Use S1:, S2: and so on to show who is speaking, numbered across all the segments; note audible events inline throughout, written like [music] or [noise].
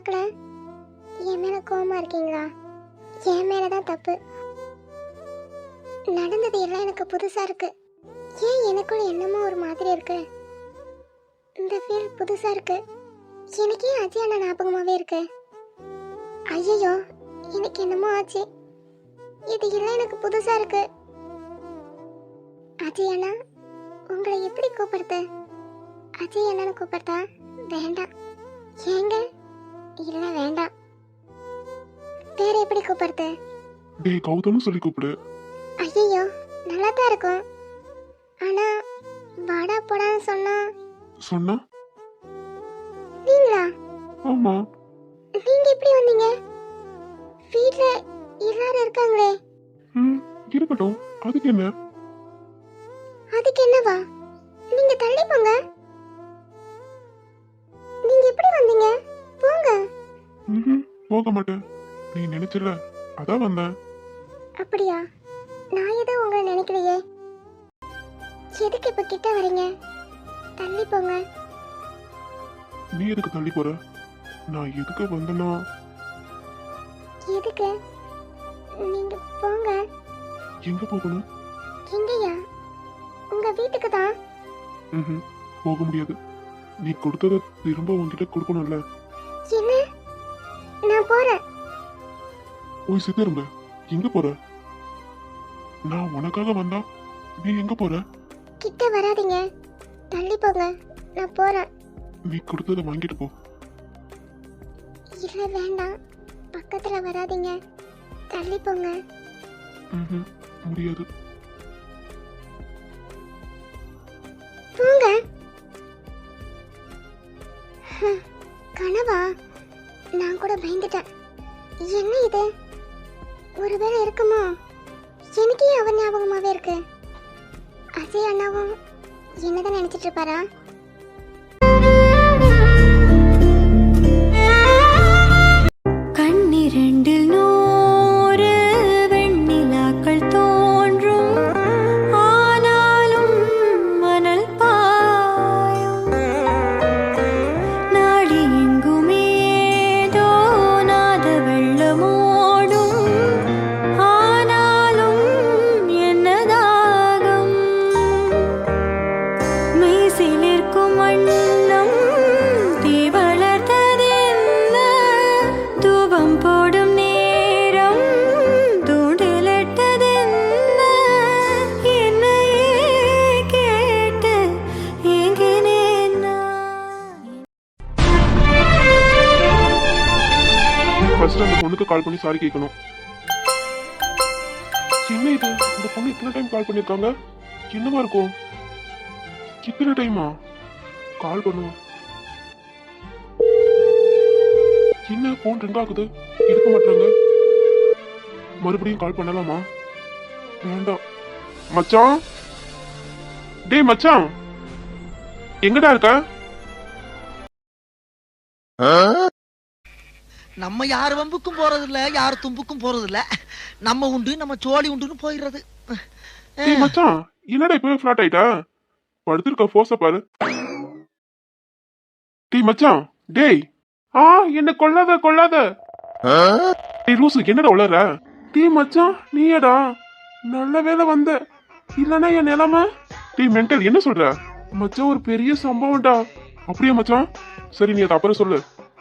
S1: பார்க்கல. என் மேல கோவமா இருக்கீங்களா? என் மேலே தான் தப்பு. நடந்தது எல்லாம் எனக்கு புதுசா இருக்கு. ஏன் எனக்குள்ள என்னமோ ஒரு மாதிரி இருக்கு? இந்த ஃபீல் புதுசா இருக்கு. எனக்கு ஏன் அஜய் அண்ணா ஞாபகமாவே இருக்கு? ஐயோ எனக்கு என்னமோ ஆச்சு. இது எல்லாம் எனக்கு புதுசா இருக்கு. அஜய் அண்ணா உங்களை எப்படி கூப்பிடுறது? அஜய் அண்ணான்னு கூப்பிடுறதா? வேண்டாம். ஏங்க இல்ல வேண்டாம். வேற எப்படி கூப்பிடுறது?
S2: டேய் கௌதம்னு சொல்லி கூப்பிடு.
S1: ஐயோ நல்லா தான் இருக்கும். ஆனா வாடா போடான்னு சொன்னா.
S2: சொன்னா?
S1: நீங்களா?
S2: ஆமா.
S1: நீங்க எப்படி வந்தீங்க? வீட்ல எல்லாரும் இருக்காங்களே.
S2: ம் இருக்கட்டும். அதுக்கு என்ன?
S1: அதுக்கு என்னவா? நீங்க தள்ளி போங்க நீங்க எப்படி வந்தீங்க? போங்க.
S2: ம் போக மாட்டேன். நீ நினைச்சல அதான் வந்தேன்.
S1: அப்படியா? நான் ஏதோ உங்களை நினைக்கலையே. எதுக்கு இப்ப கிட்ட வரீங்க தள்ளி போங்க.
S2: நீ எதுக்கு தள்ளி போற? நான் எதுக்கு வந்தேன்னா
S1: எதுக்கு? நீங்க போங்க.
S2: எங்க போகணும்?
S1: எங்கயா? உங்க வீட்டுக்கு தான்.
S2: ம் போக முடியாது. நீ கொடுத்ததை திரும்ப உன்கிட்ட கொடுக்கணும்ல.
S1: என்ன? நான் போறேன்.
S2: போய் சித்திருங்க எங்க போற? நான் உனக்காக வந்தா நீ எங்க போற?
S1: கிட்ட வராதீங்க. தள்ளி போங்க. நான் போறேன்.
S2: நீ கொடுத்ததை வாங்கிட்டு போ.
S1: இல்ல வேண்டாம். பக்கத்துல வராதீங்க. தள்ளி போங்க.
S2: முடியாது. ஃபர்ஸ்ட் அந்த பொண்ணுக்கு கால் பண்ணி சாரி கேட்கணும் என்ன இது இந்த பொண்ணு இத்தனை டைம் கால் பண்ணிருக்காங்க? என்னவா இருக்கும். இத்தனை டைமா கால் பண்ணுவோம் என்ன போன் ரிங் ஆகுது. எடுக்க மாட்டாங்க. மறுபடியும் கால் பண்ணலாமா? வேண்டாம். மச்சான்? டேய் மச்சான். எங்கடா இருக்க?
S3: நம்ம யார் வம்புக்கும் போறதில்ல யார் தும்புக்கும் போறதில்ல. நம்ம உண்டு நம்ம சோழி உண்டுன்னு போயிடுறது.
S2: டேய் மச்சான் என்னடா இப்பவே ஃபிளாட் ஆயிட்டா? படுத்திருக்க ஃபோர்ஸ பாரு. டேய் மச்சான் டேய். ஆ என்ன கொல்லாத கொல்லாத. டேய் லூசு என்னடா உளற டேய் மச்சான் நீயடா. நல்ல வேளை வந்த. இல்லனா என் நிலைமை? டேய் மென்டல் என்ன சொல்ற? மச்சான் ஒரு பெரிய சம்பவம்டா. அப்படியே மச்சான்? சரி நீ அதை அப்புறம் சொல்லு.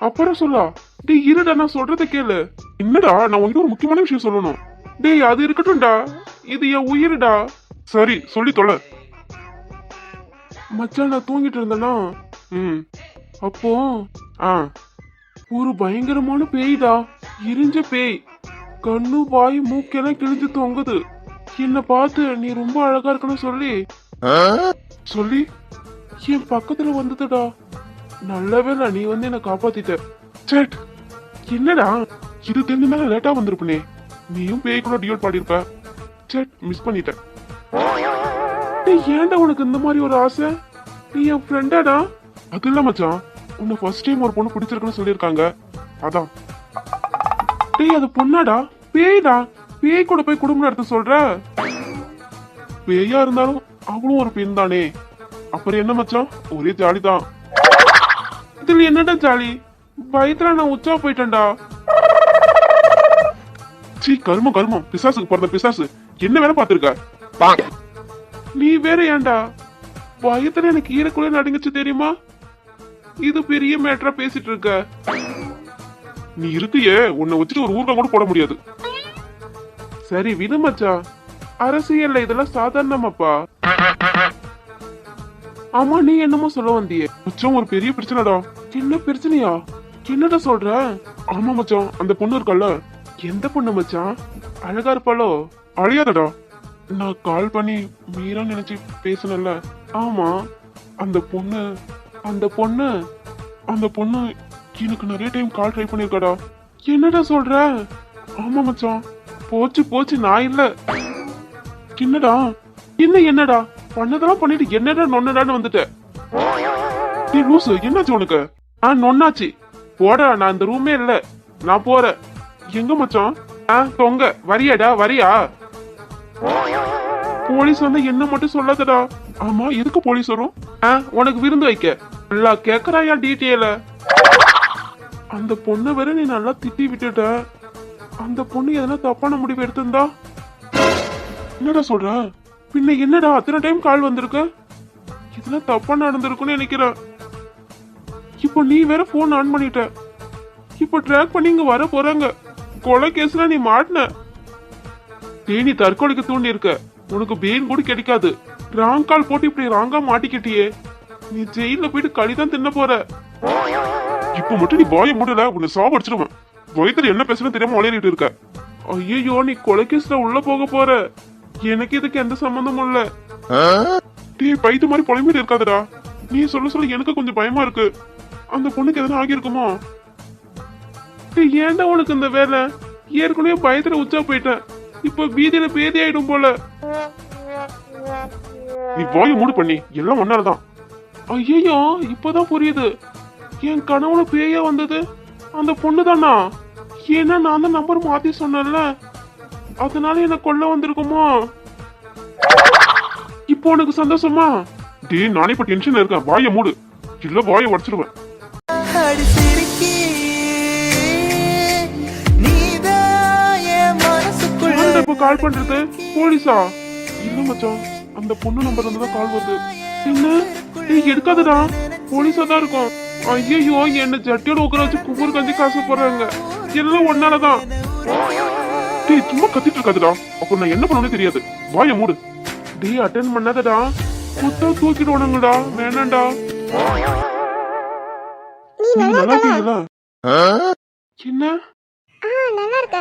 S2: அப்புறம் சொல்லா. டேய் இருடா நான் சொல்றத கேளு. என்னடா நான் உன்கிட்ட ஒரு முக்கியமான விஷயம் சொல்லணும். டேய் அது இருக்கட்டும்டா. இது என் உயிருடா. சரி சொல்லி தொலை. மச்சான் நான் தூங்கிட்டு இருந்தேனா? ம். அப்போ ஆ. ஒரு பயங்கரமான பேய்டா. எரிஞ்ச பேய். கண்ணு வாய் மூக்கெல்லாம் கிழிஞ்சு தொங்குது. என்ன பார்த்து நீ ரொம்ப அழகா இருக்கணும் சொல்லி. சொல்லி என் பக்கத்துல வந்ததுடா நல்ல வேளை நீ வந்து என்ன காப்பாத்திட்ட. சேட் என்னடா? இது தெரிஞ்சுனா லேட்டா வந்திருப்பனே நீயும் பேய் கூட டியூட் பாடியிருப்ப. சேட் மிஸ் பண்ணிட்டேன். டேய், ஏன்டா உனக்கு இந்த மாதிரி ஒரு ஆசை? நீ என் ஃப்ரெண்டாடா அது இல்ல மச்சான். உன்னை ஃபர்ஸ்ட் டைம் ஒரு பொண்ணு பிடிச்சிருக்குன்னு சொல்லியிருக்காங்க. அதான். டேய் அது பொண்ணாடா? பேய்டா. பேய் கூட போய் குடும்பம் நடத்த சொல்ற? பேயா இருந்தாலும் அவளும் ஒரு பெண் தானே. அப்புறம் என்ன மச்சான்? ஒரே ஜாலி தான் இதுல என்னடா ஜாலி? பயத்துல நான் உச்சா போயிட்டேன்டா. சீ கருமம் கருமம். பிசாசுக்கு பிறந்த பிசாசு. என்ன வேலை பார்த்திருக்க? நீ வேற ஏன்டா? பயத்துல எனக்கு ஈரக்குள்ள நடுங்குச்சு தெரியுமா? இது பெரிய மேட்டரா பேசிட்டு இருக்க. நீ இருக்கியே உன்னை வச்சுட்டு ஒரு ஊர்ல கூட போட முடியாது. சரி விடு மச்சான் அரசியல்ல இதெல்லாம் சாதாரணமாப்பா. ஆமா நீ என்னமோ சொல்ல வந்தியே. மச்சான் ஒரு பெரிய பிரச்சனைடா. என்ன பிரச்சனையா? என்னடா சொல்ற? ஆமா மச்சான் அந்த பொண்ணு இருக்கல்ல? எந்த பொண்ணு மச்சான்? அழகா இருப்பாளோ? அழியாதடா. நான் கால் பண்ணி மீரா நினைச்சு பேசினேன்ல. ஆமா அந்த பொண்ணு அந்த பொண்ணு அந்த பொண்ணு எனக்கு நிறைய டைம் கால் ட்ரை பண்ணிருக்காடா. என்னடா சொல்ற? ஆமா மச்சான் போச்சு போச்சு நான் இல்ல. என்னடா? என்ன என்னடா? பண்ணதெல்லாம் பண்ணிட்டு என்னடா நொன்னடான்னு வந்துட்ட? நீ லூசு என்னாச்சு உனக்கு? ஆ நொன்னாச்சு. போடா நான் இந்த ரூமே இல்ல. நான் போறேன். எங்க மச்சான்? ஆ தொங்க. வரியாடா வரியா? போலீஸ் வந்து என்ன மட்டும் சொல்லாதடா. ஆமா எதுக்கு போலீஸ் வரும்? ஆ உனக்கு விருந்து வைக்க. நல்லா கேக்குறாயா டீட்டெயில அந்த பொண்ணை வேற நீ நல்லா திட்டி விட்டுட்ட. அந்த பொண்ணு எதனா தப்பான முடிவு எடுத்திருந்தா? என்னடா சொல்ற? பின்ன என்னடா அத்தனை டைம் கால் வந்திருக்கு? இதெல்லாம் தப்பா நடந்திருக்குன்னு நினைக்கிறேன். இப்போ நீ வேற போன் ஆன் பண்ணிட்ட. இப்போ ட்ராக் பண்ணி இங்க வர போறாங்க. கொலை கேஸ்ல நீ மாட்டின. நீ தற்கொலைக்கு தூண்டி இருக்க உனக்கு பெயின் கூட கிடைக்காது. ராங் கால் போட்டு இப்படி ராங்கா மாட்டிக்கிட்டியே. நீ ஜெயில போயிட்டு களி தான் தின்ன போற. இப்ப மட்டும் நீ வாய மூடல உன்னை சாவடிச்சிருவேன். வயித்துல என்ன பேசுறது தெரியாம உளறிட்டு இருக்க. ஐயோ நீ கொலை கேஸ்ல உள்ள போக போற. எனக்கு இதுக்கு எந்த சம்பந்தமும் இல்ல. டேய் பைத்து மாதிரி புலம்பிட்டு இருக்காதடா. நீ சொல்ல சொல்ல எனக்கு கொஞ்சம் பயமா இருக்கு. அந்த பொண்ணுக்கு எதனா ஆகியிருக்குமோ? ஏன்டா உனக்கு இந்த வேலை? ஏற்கனவே பயத்துல உச்சா போயிட்டேன். இப்ப வீதியில பேதி ஆயிடும் போல. நீ வாய மூடு பண்ணி. எல்லாம் ஒன்னாலதான் ஐயோ இப்பதான் புரியுது. என் கனவுல பேயா வந்தது? அந்த பொண்ணு தானா ஏன்னா நான் தான் நம்பர் மாத்தி சொன்னேன்ல. அதனால என்ன கொல்ல வந்திருக்குமோ? இப்போ உனக்கு சந்தோஷமா? டே நானே இப்ப டென்ஷன் இருக்கேன். வாய மூடு. இல்ல வாய உடச்சிருவேன். கால் பண்றது? போலீஸா? இல்ல மச்சான் அந்த பொண்ணு நம்பர் இருந்து தான் கால் வருது. என்ன டேய் எடுக்காதடா. போலீஸா தான் இருக்கும் ஐயோ என்ன ஜட்டியோட உட்கார வச்சு கும்பூர் கஞ்சி காசு போடுறாங்க. எல்லாம் ஒன்னாலதான் டேய் சும்மா கத்திட்டு இருக்காதுடா. அப்ப நான் என்ன பண்ணணும்னு தெரியாது. வாய மூடு. டேய் அட்டன் பண்ணாதடா. குத்தா தூக்கிடுவானுங்கடா வேணாம்டா.
S1: நீ நல்லா
S2: இருக்கீங்களா? என்ன
S1: ஆ நல்லா இருக்க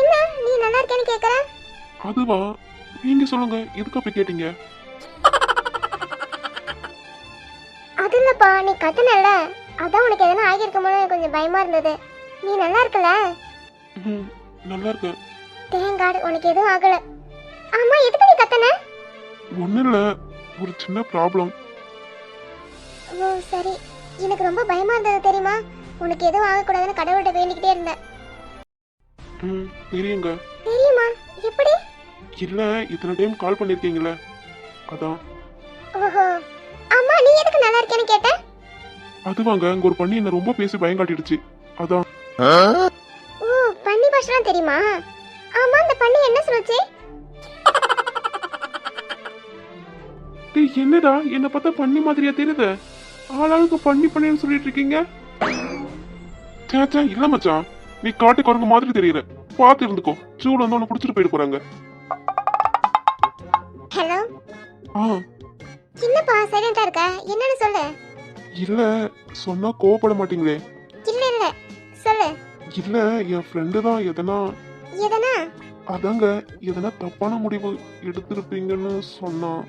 S1: என்ன நீ நல்லா இருக்கேன்னு கேக்குற?
S2: அதுவா? நீங்க சொல்லுங்க எதுக்கு அப்படி கேட்டீங்க?
S1: அது இல்லப்பா நீ கத்துனல்ல. அதான் உனக்கு எதனா ஆகியிருக்குமோன்னு கொஞ்சம் பயமா இருந்தது. நீ நல்லா இருக்கல?
S2: ம், நல்லா இருக்கேன்.
S1: தேங்காடு உனக்கு எதுவும் ஆகல. ஆமா எதுக்கு நீ கத்தன?
S2: ஒண்ணும் இல்ல ஒரு சின்ன ப்ராப்ளம்
S1: ஓ சரி. எனக்கு ரொம்ப பயமா இருந்தது தெரியுமா? உனக்கு எதுவும் ஆகக்கூடாதுன்னு கடவுள்கிட்ட வேண்டிக்கிட்டே இருந்தேன்.
S2: ம் தெரியுங்க
S1: தெரியுமா? எப்படி?
S2: இல்ல இத்தனை டைம் கால் பண்ணிருக்கீங்களே. அதான்.
S1: ஓஹோ. அம்மா நீ எதுக்கு நல்லா இருக்கேன்னு கேட்ட?
S2: அதுவாங்க அங்க ஒரு பண்ணி என்ன ரொம்ப பேசி பயம் காட்டிடுச்சு. அதான்.
S1: ஓ பன்னி பாஷெல்லாம் தெரியுமா? ஆமா அந்த பண்ணி என்ன சொல்லுச்சு?
S2: டேய் என்னடா? என்ன பார்த்தா பண்ணி மாதிரியா தெரியுது? ஆளாளுக்கு பண்ணி பண்ணின்னு சொல்லிட்டு இருக்கீங்க? சேச்சா இல்ல மச்சான். நீ காட்டு குரங்கு மாதிரி தெரியற. பார்த்து இருந்துக்கோ. சூடு வந்து உன்னை புடிச்சிட்டு போயிட்டு போறாங்க.
S1: ஹலோ?
S2: ஆ.
S1: என்னப்பா சைலண்டா இருக்க? என்னன்னு சொல்லு.
S2: இல்ல சொன்னா கோவப்பட மாட்டீங்களே.
S1: இல்ல இல்ல. சொல்லு.
S2: இல்ல என் ஃப்ரெண்டு தான் எதனா.
S1: எதனா?
S2: அதாங்க எதனா தப்பான முடிவு எடுத்திருப்பீங்கன்னு சொன்னான்.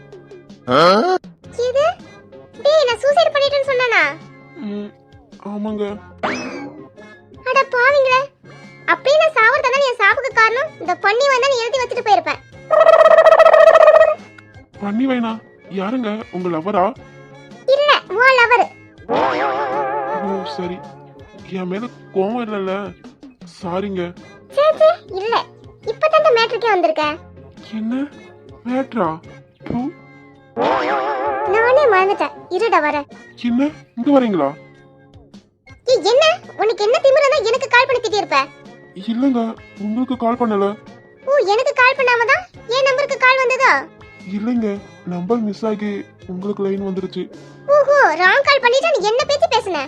S1: டேய் நான் சூசைட் பண்ணிட்டேன்னு சொன்னானா?
S2: ஆமாங்க.
S1: அட பாவிங்களே. அப்படியே நான் சாவறதானே என் சாவுக்கு காரணம் இந்த பண்ணி வந்தா நீ எழுதி வச்சுட்டு போயிருப்பேன்
S2: பண்ணி வைனா யாருங்க? உங்க லவரா
S1: இல்ல உன் லவர்
S2: ஓ சரி. என் மேல கோவம் இல்லைல்ல சாரிங்க
S1: சே சே இல்ல. இப்பதான் மேட்ருக்கே வந்திருக்கேன்
S2: என்ன? மேட்ரா
S1: நானே மறந்துட்டேன். இருடா வரேன்
S2: என்ன இங்க வரீங்களா?
S1: ஏய் என்ன? உனக்கு என்ன திமிரா எனக்கு கால் பண்ணி திட்டிருப்ப
S2: இல்லங்க உங்களுக்கு கால் பண்ணல.
S1: ஓ எனக்கு கால் பண்ணாம தான்? என் நம்பருக்கு கால் வந்ததா?
S2: இல்லைங்க நம்பர் மிஸ் ஆகி உங்களுக்கு லைன் வந்துருச்சு.
S1: ஓஹோ ராங் கால் பண்ணிட்டு நீ என்ன பேச்சு பேசுன?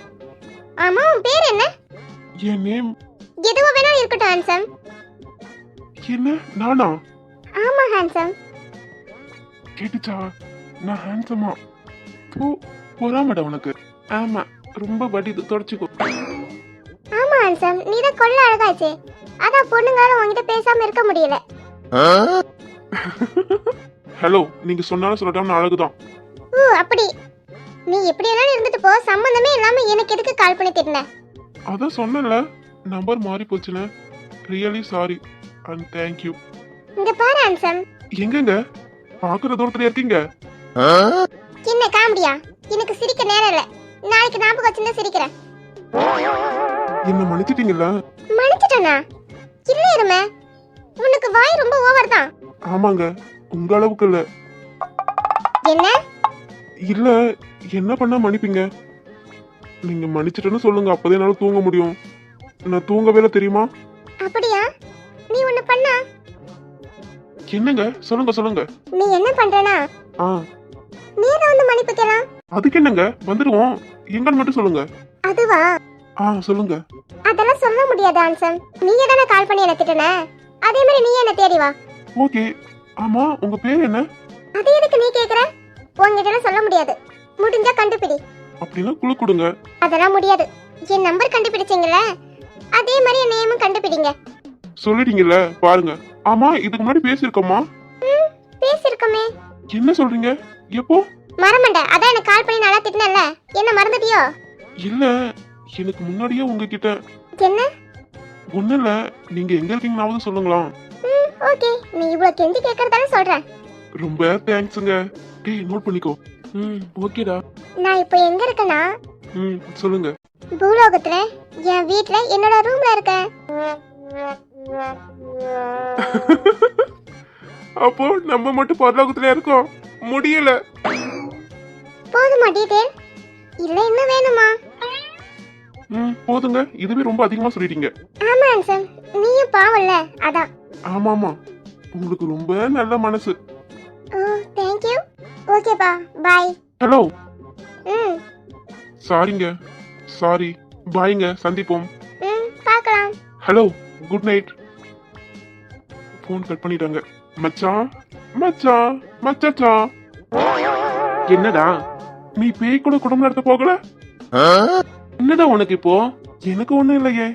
S1: ஆமா உன் பேர் என்ன?
S2: என் நேம்
S1: எதுவோ வேணாலும் இருக்கட்டும் ஹான்சம்
S2: என்ன? நானா?
S1: ஆமா ஹான்சம்
S2: கேட்டுச்சா? நான் ஹேண்ட்ஸமா பூ பொறாமடா உனக்கு. ஆமா ரொம்ப வடிது தொடச்சிக்கோ.
S1: ஆமா ஹான்சம் நீ தான் கொள்ள அழகாச்சே. அதான் பொண்ணுங்களால உன்கிட்ட பேசாம இருக்க முடியல.
S2: ஹலோ நீங்க சொன்னாலும் சொல்லட்டாம அழகுதான்.
S1: ஓ அப்படி. நீ எப்படி எல்லாம் இருந்துட்டு போ சம்பந்தமே இல்லாம எனக்கு எதுக்கு கால் பண்ணி திட்டின?
S2: அதான் சொன்னேன்ல நம்பர் மாறி போச்சுன்னு ரியலி சாரி அண்ட் தேங்க்யூ
S1: இங்க பாரு ஹான்சம்
S2: எங்கங்க? பாக்குற தூரத்துல இருக்கீங்க?
S1: என்ன காமெடியா? எனக்கு சிரிக்க நேரம் இல்ல. நாளைக்கு ஞாபகம் வச்சிருந்தா சிரிக்கிறேன்.
S2: என்ன மன்னிச்சிட்டீங்கல்ல?
S1: மன்னிச்சிட்டனா? இல்ல இருமே உனக்கு வாய் ரொம்ப ஓவர் தான்.
S2: ஆமாங்க உங்க அளவுக்கு இல்ல.
S1: என்ன?
S2: இல்ல என்ன பண்ணா மன்னிப்பீங்க? நீங்க மன்னிச்சிட்டேன்னு சொல்லுங்க அப்பதான் என்னால தூங்க முடியும். நான் தூங்கவே இல்லை தெரியுமா?
S1: அப்படியா? நீ ஒண்ணு பண்ணா?
S2: என்னங்க? சொல்லுங்க சொல்லுங்க.
S1: நீ என்ன பண்றனா?
S2: ஆ.
S1: நீ தான் வந்து மன்னிப்பு கேலாம்
S2: அதுக்கு என்னங்க? வந்துருவோம். எங்கன்னு மட்டும் சொல்லுங்க.
S1: அதுவா?
S2: ஆ சொல்லுங்க.
S1: அதெல்லாம் சொல்ல முடியாது ஆன்சன் நீயே தானே கால் பண்ணி என்ன திட்டுன? அதே மாதிரி நீ என்ன தேடி வா.
S2: ஓகே. ஆமா உங்க பேர் என்ன?
S1: அது எதுக்கு நீ கேக்குற? உன்கிட்ட சொல்ல முடியாது. முடிஞ்சா கண்டுபிடி.
S2: அப்படின்னா குழு கொடுங்க.
S1: அதெல்லாம் முடியாது. என் நம்பர் கண்டுபிடிச்சீங்கல்ல? அதே மாதிரி என் நேமும் கண்டுபிடிங்க.
S2: சொல்லிட்டீங்கல்ல பாருங்க. ஆமா இதுக்கு முன்னாடி பேசியிருக்கோமா?
S1: ம் பேசிருக்கோமே
S2: என்ன சொல்றீங்க? எப்போ?
S1: மறமண்ட அதான் எனக்கு கால் பண்ணி நல்லா திட்டினல்ல என்ன மறந்துட்டியோ?
S2: இல்ல எனக்கு முன்னாடியே உங்ககிட்ட.
S1: என்ன?
S2: ஒண்ணும் இல்ல நீங்க எங்க இருக்கீங்கன்னாவது சொல்லுங்களாம்
S1: ம் ஓகே. நீ இவ்வளவு கெஞ்சி கேட்கறதால சொல்றேன்.
S2: ரொம்ப தேங்க்ஸுங்க. டேய் நோட் பண்ணிக்கோ. ம் ஓகேடா.
S1: நான் இப்போ எங்க இருக்கேன்னா?
S2: ம் சொல்லுங்க.
S1: பூலோகத்துல என் வீட்ல என்னோட ரூம்ல இருக்கேன். [laughs]
S2: அப்போ நம்ம மட்டும் பரலோகத்துல இருக்கோம். முடியல.
S1: போதுமா டீட்டெயில்? இல்ல இன்னும் வேணுமா?
S2: ம் போதுங்க. இதுவே ரொம்ப அதிகமா சொல்லிட்டீங்க.
S1: ஆமா ஆன்சன் நீயும் பாவம்ல அதான்.
S2: ஆமா ஆமா உங்களுக்கு ரொம்ப நல்ல மனசு.
S1: ஓ தேங்க்யூ ஓகேப்பா பாய்
S2: ஹலோ
S1: ம்.
S2: சாரிங்க சாரி பாய்ங்க சந்திப்போம்.
S1: ம் பார்க்கலாம்
S2: hello good night phone cut பண்ணிட்டாங்க. மச்சான்? மச்சான் மச்சாச்சான் என்னடா நீ பேய் கூட குடும்பம் நடத்த போகல? என்னடா உனக்கு இப்போ? எனக்கு ஒண்ணும் இல்லையே.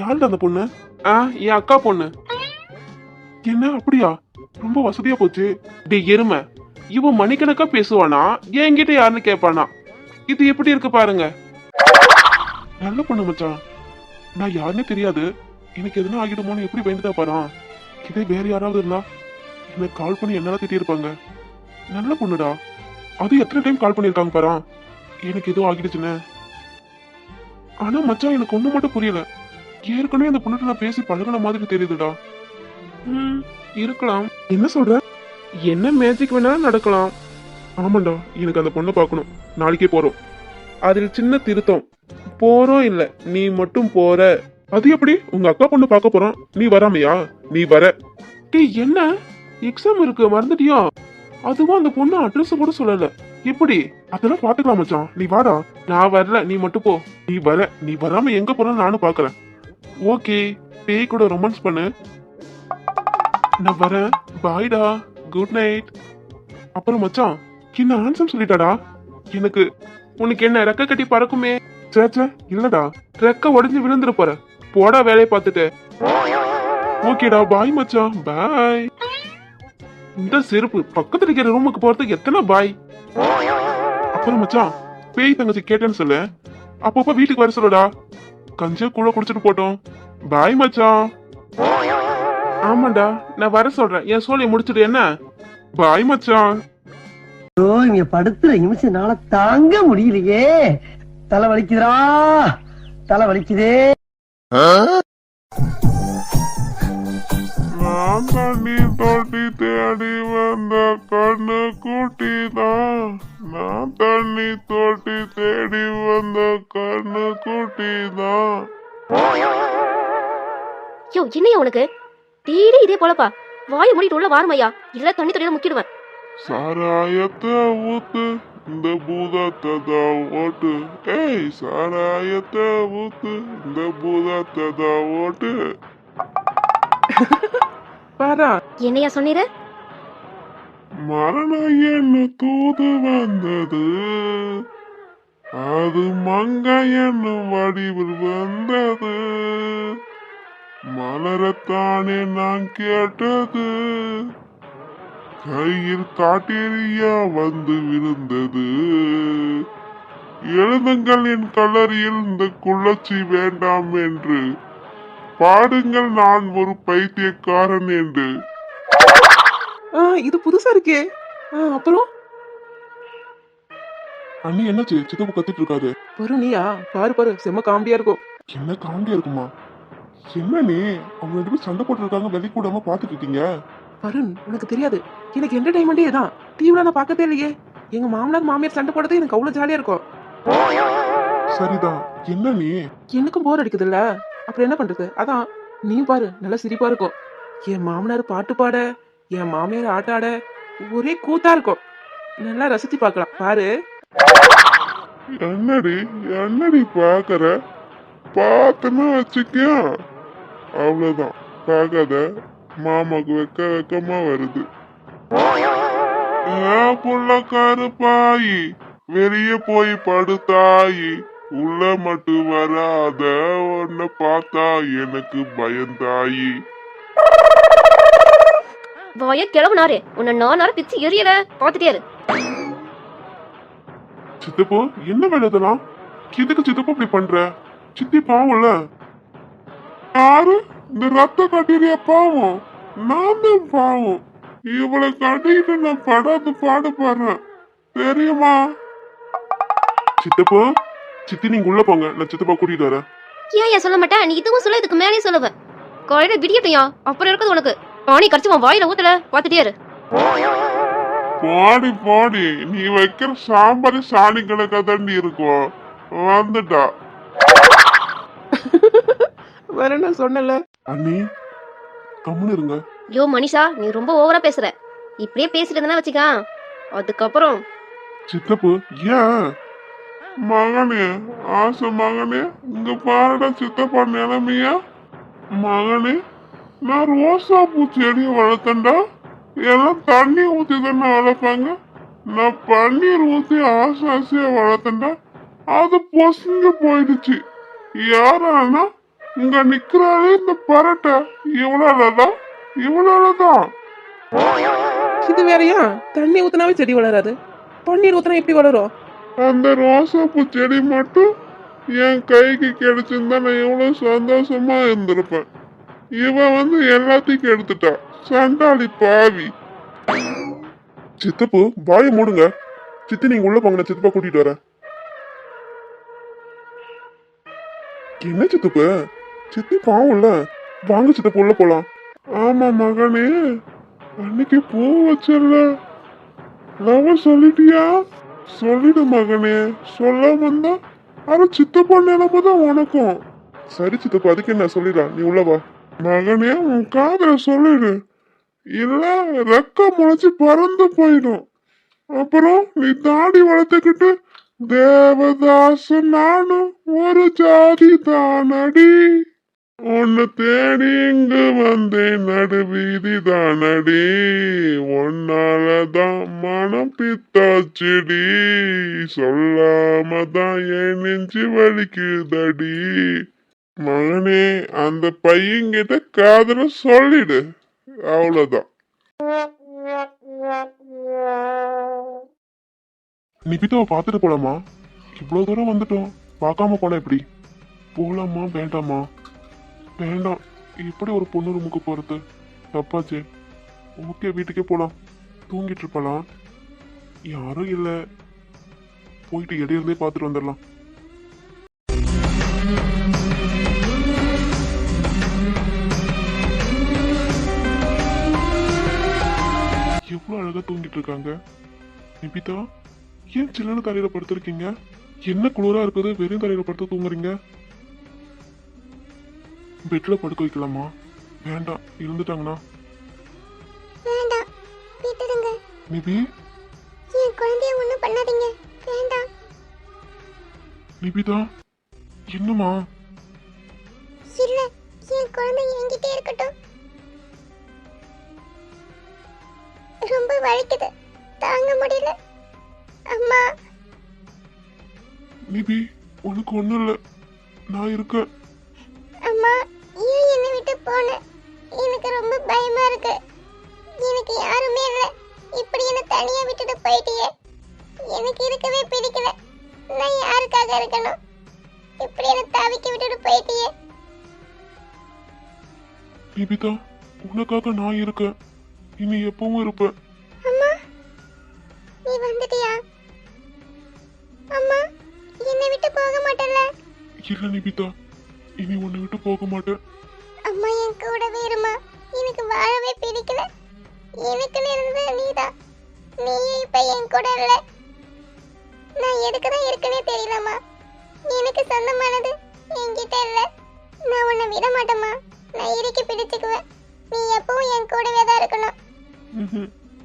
S2: யாருடா அந்த பொண்ணு? ஆ என் அக்கா பொண்ணு. என்ன அப்படியா? ரொம்ப வசதியா போச்சு. டேய் எருமை. இவன் மணிக்கணக்கா பேசுவானா? என்கிட்ட யாருன்னு கேட்பானா இது எப்படி இருக்கு பாருங்க. நல்ல பொண்ணு மச்சான் நான் யாருன்னே தெரியாது. எனக்கு எதுனா ஆகிடுமோன்னு எப்படி பயந்துட்டா பாரான் இதே வேற யாராவது இருந்தா எனக்கு கால் பண்ணி என்னால திட்டியிருப்பாங்க? நல்ல பொண்ணுடா. அது எத்தனை டைம் கால் பண்ணியிருக்காங்க பாரான் எனக்கு ஏதோ ஆகிடுச்சுன்னு. ஆனா மச்சான் எனக்கு ஒண்ணு மட்டும் புரியல. ஏற்கனவே அந்த பொண்ணுகிட்ட நான் பேசி பழகுன மாதிரி தெரியுதுடா. ம். இருக்கலாம். என்ன சொல்ற? என்ன மேஜிக் வேணாலும் நடக்கலாம். ஆமாண்டா எனக்கு அந்த பொண்ணை பார்க்கணும். நாளைக்கே போறோம். அதில் சின்ன திருத்தம். போறோம் இல்ல நீ மட்டும் போற. அது எப்படி? உங்க அக்கா பொண்ணு பார்க்க போறோம். நீ வராமையா? நீ வர. டேய் என்ன? எக்ஸாம் இருக்கு மறந்துட்டியா? அதுவும் அந்த பொண்ணு அட்ரஸ் கூட சொல்லல. எப்படி? அதெல்லாம் பாத்துக்கலாம் மச்சான். நீ வாடா. நான் வரல. நீ மட்டும் போ. நீ வர. நீ வராம எங்க போற நானும் பாக்குறேன். ஓகே. பேய் கூட ரொமான்ஸ் பண்ணு. நான் வரேன். பாய்டா. குட் நைட் அப்புறம் மச்சான் என்ன ஆன்சர் சொல்லிட்டாடா? எனக்கு உனக்கு என்ன ரெக்க கட்டி பறக்குமே? சேச்சே இல்லடா. ரெக்க உடஞ்சு விழுந்துட போற. போடா வேலையை பார்த்துட்டு. ஓகேடா பாய் மச்சான். பாய் இந்த செருப்பு பக்கத்துல இருக்கிற ரூமுக்கு போறதுக்கு எத்தனை பாய்? அப்புறம் மச்சான் பேய் தங்கச்சி கேட்டேன்னு சொல்லு. அப்பப்போ வீட்டுக்கு வர சொல்லுடா. கஞ்சா கூட குடிச்சிட்டு போட்டோம். பாய் மச்சான். ஆமாண்டா நான் வர சொல்றேன். என் சோழியை முடிச்சிட்டு என்ன? பாய் மச்சான்.
S4: ஐயோ இங்க படுத்துற நிமிஷம்னால தாங்க முடியலையே. தலை வலிக்குதுடா. தலை வலிக்குதே.
S2: தண்ணி தொட்டி தேடி வந்த கண்ணு குட்டி தான் நான் தண்ணி தொட்டி தேடி வந்த கண்ணு குட்டி தான்
S5: யோ என்னையா உனக்கு? டெய்லி இதே போலப்பா. வாயை மூடிட்டு உள்ள வாருமையா. இல்ல தண்ணி தொழில முக்கிடுவேன்.
S2: சாராயத்தை ஊத்து இந்த பூதத்தை தான் ஓட்டு. ஏய் சாராயத்தை ஊத்து இந்த பூதத்தை தான் ஓட்டு. [laughs] பாரா.
S5: என்னையா சொன்னீரு?
S2: மரணம் என்ன தூது வந்தது? அது மங்க என்னும் வடிவில் வந்தது? மலரத்தானே நான் கேட்டது? கையில் காட்டேரியா வந்து விழுந்தது. எழுதுங்கள் என் கல்லறியில் இந்த குள்ளச்சி வேண்டாம் என்று. பாடுங்கள் நான் ஒரு பைத்தியக்காரன் என்று.
S6: ஆ இது புதுசா இருக்கே. ஆ அப்புறம்?
S2: அண்ணி என்னாச்சு சித்தப்பு கத்திட்டு இருக்காரு?
S6: பாரு நீயா? பாரு பாரு செம்ம காமெடியா இருக்கும்.
S2: என்ன காமெடியா இருக்குமா? என்ன நீ? அவங்க ரெண்டு பேரும் சண்டை போட்டு இருக்காங்க வெளி கூடாம பாத்துட்டு இருக்கீங்க.
S6: வருண் உனக்கு தெரியாது. எனக்கு என்டர்டைன்மெண்டே தான். டிவில நான் பார்க்கதே இல்லையே. எங்க மாமனார் மாமியார் சண்டை போடுறது எனக்கு அவ்வளவு ஜாலியா இருக்கும்.
S2: சரிதான். என்ன நீ?
S6: எனக்கும் போர் அடிக்குதுல்ல. அப்புறம் என்ன பண்றது? அதான் நீ பாரு நல்லா சிரிப்பா இருக்கும். என் மாமனார் பாட்டு பாட என் மாமியார் ஆட்ட ஆட ஒரே கூத்தா இருக்கும். நல்லா ரசிச்சு பார்க்கலாம். பாரு.
S2: என்னடி என்னடி பாக்குற பார்த்தனா வச்சுக்கியா? அவ்வளவுதான். பார்க்காத மாமாக்கு வெக்க வெக்கமா வருது. ஏன் புள்ள கருப்பாயி? வெளியே போய் படுத்தாயி. உள்ள மட்டும் வராத உன்னை பார்த்தா எனக்கு பயந்தாயி.
S5: வாய கிளவுனாரே உன்னை நானார பிச்சு எரியல பாத்துட்டே இரு.
S2: சித்தப்பு என்ன வேலை இதெல்லாம்? எதுக்கு சித்தப்பு இப்படி பண்ற? சித்தி பாவம்ல. யாரு? இந்த ரத்த கட்டிரிய பாவம். நான் தான் பாவம். இவளை கட்டிட்டு நான் படாது பாடுபடுறேன் தெரியுமா? சித்தப்பு சித்தி நீங்க உள்ள போங்க. நான் சித்தப்பா கூட்டிட்டு வரேன்.
S5: ஏன் ஏன் சொல்ல மாட்டேன்? நீ இதுவும் சொல்ல இதுக்கு மேலே சொல்லுவேன் காலையில விடியட்டையா? அப்புறம் இருக்குது உனக்கு. பாணி கடிச்சு உன் வாயில ஊத்தல. பாத்துட்டே இரு.
S2: போடி போடி. நீ வைக்கிற சாம்பார் சாணி கணக்கா தாண்டி இருக்கும் வந்துட்டா. [laughs]
S6: வேற என்ன சொன்னல?
S2: அண்ணி கம்முன்னு இருங்க.
S5: யோ மனிஷா நீ ரொம்ப ஓவரா பேசுற. இப்படியே பேசிட்டு இருந்தா வச்சுக்கா. அதுக்கப்புறம்
S2: சித்தப்பு ஏன்? மகனே ஆசை மகனே இங்க பாருடா சித்தப்பா நிலைமையா? மகனே நான் ரோசா பூ செடியை வளர்த்தேன்டா. எல்லாம் தண்ணி ஊத்தி தானே வளர்ப்பாங்க. நான் பன்னீர் ஊத்தி ஆசை ஆசையா வளர்த்தேன்டா. அது பொசுங்க போயிடுச்சு. யாரானா இங்க நிக்கிறாளே இந்த பரட்டை. இவ்வளவுதான் இவ்வளவுதான்
S6: இது வேறையா? தண்ணி ஊத்தினாவே செடி வளராது. பன்னீர் ஊத்தினா எப்படி வளரும்?
S2: அந்த ரோசாப்பூ செடி மட்டும் என் கைக்கு கிடைச்சிருந்தா நான் எவ்வளவு சந்தோஷமா இருந்திருப்பேன். இவன் வந்து எல்லாத்தையும் கெடுத்துட்டா. சண்டாளி பாவி. சித்தப்பு வாய மூடுங்க. சித்தி நீங்க உள்ள போங்க. சித்தப்பா கூட்டிட்டு வரேன். என்ன சித்தப்பு? சித்தி பாவம்ல வாங்க சித்தப்பு உள்ள போலாம். ஆமா மகனே. அன்னைக்கு பூ வச்சிடல லவ் சொல்லிட்டியா? சொல்லிடு மகனே. சொல்ல இருந்தா அது சித்தப்பா நிலைமை தான் உனக்கும். சரி சித்தப்பா அதுக்கு என்ன சொல்லிடலாம் நீ உள்ள வா. மகனே உன் காதல சொல்லிடு. இல்ல ரெக்க முளைச்சு பறந்து போயிடும். அப்புறம் நீ தாடி வளர்த்துக்கிட்டு தேவதாசு நானும் ஒரு ஜாதி தானடி உன்னை தேடி இங்கு வந்தேன். நடுவீதி தானடி. உன்னாலதான் மனம் பித்தாச்சுடி. சொல்லாம தான் என் நெஞ்சு வலிக்குதடி. மகனே அந்த பையன்கிட்ட காதல சொல்லிடு. நீ நிபிதாவை பார்த்துட்டு போலாமா? இவ்வளோ தூரம் வந்துட்டோம். பார்க்காம போனா எப்படி? போலாமா வேண்டாமா? வேண்டாம். எப்படி ஒரு பொண்ணு ரூமுக்கு போகிறது தப்பாச்சே. ஓகே வீட்டுக்கே போகலாம் தூங்கிட்டு இருப்பலாம். யாரும் இல்லை. போயிட்டு இடையிருந்தே பார்த்துட்டு வந்துடலாம். எவ்வளோ அழகாக தூங்கிட்டு இருக்காங்க. நிபிதா ஏன் சில்லன்னு தரையில படுத்திருக்கீங்க? என்ன குளிராக இருக்குது? வெறும் தரையில படுத்து தூங்குறீங்க? பெட்ல படுக்க வைக்கலாமா வேண்டாம் இருந்துட்டாங்கண்ணா
S1: வேண்டாம் விட்டுடுங்க.
S2: நிபி
S1: என் குழந்தைய ஒன்றும் பண்ணாதீங்க. வேண்டாம்.
S2: நிபிதா என்னம்மா?
S1: இல்ல என் குழந்தை என்கிட்டே இருக்கட்டும். ரொம்ப வலிக்குது. தாங்க முடியல. அம்மா.
S2: நிபி உனக்கு ஒண்ணும் இல்ல. நான் இருக்கேன்.
S1: அம்மா ஏன் என்னை விட்டு போன? எனக்கு ரொம்ப பயமா இருக்கு. எனக்கு யாருமே இல்லை. இப்படி என்ன தனியா விட்டுட்டு போயிட்டியே. எனக்கு இருக்கவே பிடிக்கல. நான் யாருக்காக இருக்கணும்? இப்படி என்ன தவிக்க விட்டுட்டு போயிட்டியே.
S2: நிபிதா உனக்காக நான் இருக்கேன். இனி எப்பவும் இருப்பேன்
S1: அம்மா நீ வந்துட்டியா? அம்மா என்னை விட்டு போக மாட்டல்ல.
S2: இல்ல நிபிதா. இனி உன்னை விட்டு போக மாட்டேன்.
S1: அம்மா என் கூடவே இருமா. எனக்கு வாழவே பிடிக்கல. எனக்குன்னு இருந்தது நீதான் நீயே இப்ப என் கூட இல்ல நான் எதுக்கு தான் இருக்கனே தெரியலம்மா. எனக்கு சொந்தமானது என்கிட்ட இல்ல. நான் உன்னை விட மாட்டேம்மா. நான் இறுக்கி பிடிச்சுக்குவேன். நீ எப்பவும் என் கூடவே தான் இருக்கணும்.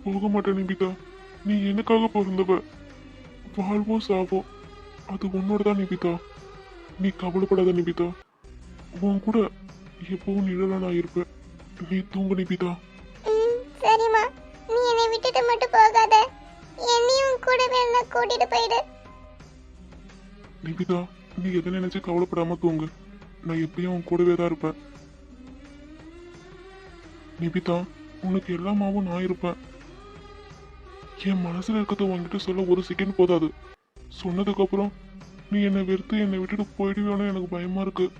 S2: போக மாட்டேன் நிபிதா. நீ எனக்காக பிறந்தவ வாழ்வோ சாவோ. அது உன்னோட தான் நிபிதா. நீ கவலைப்படாத நிபிதா. உன் கூட எப்பவும் நிழலா நான் இருப்பேன் நீ தூங்கு நிபிதா
S1: ம் சரிம்மா. நீ என்னை விட்டுட்டு மட்டும் போகாத. என்னையும் கூட வேணா கூட்டிட்டு போயிடு.
S2: நிபிதா நீ எதை நினைச்சு கவலைப்படாம தூங்கு. நான் எப்பயும் உன் கூடவே தான் இருப்பேன். நிபிதா உனக்கு எல்லாமாவும் நான் இருப்பேன். என் மனசுல இருக்கிறத உன்கிட்ட சொல்ல ஒரு செகண்ட் போதாது. சொன்னதுக்கு அப்புறம் நீ என்னை வெறுத்து என்னை விட்டுட்டு போயிடுவேன்னு எனக்கு பயமா இருக்கு.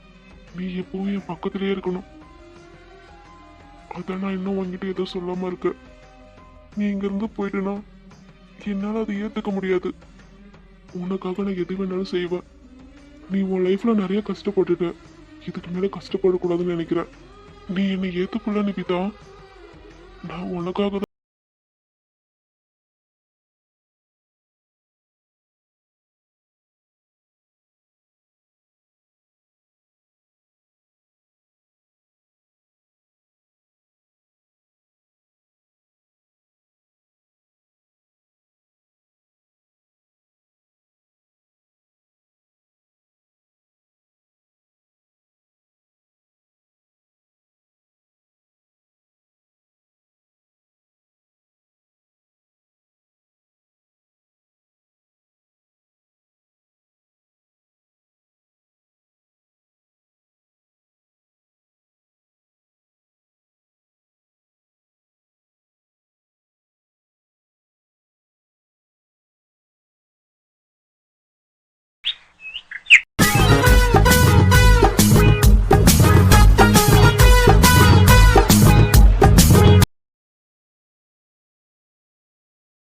S2: நீ எப்பவும் என் பக்கத்திலேயே இருக்கணும். அதான் நான் இன்னும் உன்கிட்ட எதுவும் சொல்லாம இருக்க. நீ இங்கிருந்து போயிட்டுனா என்னால அதை ஏத்துக்க முடியாது. உனக்காக நான் எது வேணாலும் செய்வேன். நீ உன் லைஃப்ல நிறைய கஷ்டப்பட்டுட்ட. இதுக்கு மேல கஷ்டப்படக்கூடாதுன்னு நினைக்கிறேன் நீ என்னை ஏற்றுக்கொள்ள நிபிதா நான் உனக்காக